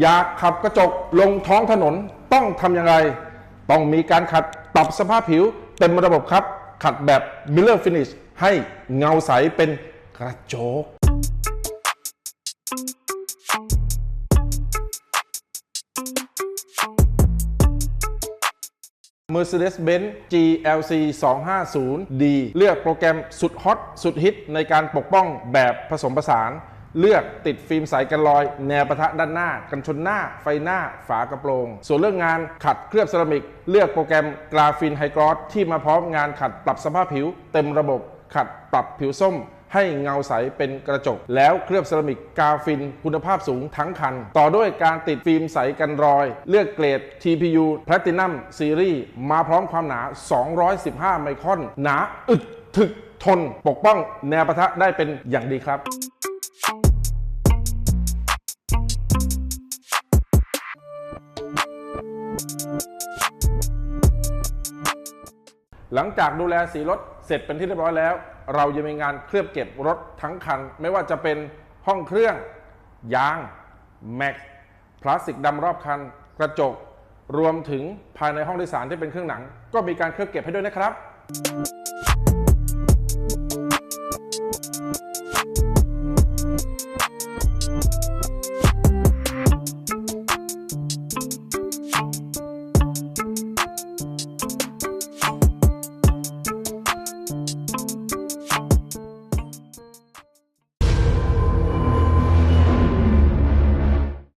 อยากขับกระจกลงท้องถนนต้องทำอย่างไร ต้องมีการขัดปรับสภาพผิวเต็มระบบครับ ขัดแบบ Miller Finish ให้เงาใสเป็นกระจก Mercedes-Benz GLC 250D เลือกโปรแกรมสุดฮอตสุดฮิตในการปกป้องแบบผสมผสาน เลือกติดฟิล์มใสกันรอย แนวปะทะด้านหน้า กันชนหน้า ไฟหน้า ฝากระโปรง ส่วนเรื่องงานขัดเคลือบเซรามิก เลือกโปรแกรมกราฟินไฮกรอสที่มาพร้อมงานขัดปรับสภาพผิว เต็มระบบขัดปรับผิวส้มให้เงาใสเป็นกระจก แล้วเคลือบเซรามิกกาฟินคุณภาพสูงทั้งคัน ต่อด้วยการติดฟิล์มใสกันรอย เลือกเกรด TPU Platinum Series มาพร้อมความหนา 215 ไมครอน หนาอึดถึกทน ปกป้องแนวปะทะได้เป็นอย่างดีครับ หลังจากดูแลสีรถเสร็จเป็นที่เรียบร้อยแล้ว เรายังมีงานเคลือบเก็บรถทั้งคัน ไม่ว่าจะเป็นห้องเครื่อง ยางแม็กพลาสติกดำรอบคัน กระจก รวมถึงภายในห้องโดยสารที่เป็นเครื่องหนัง ก็มีการเคลือบเก็บให้ด้วยนะครับ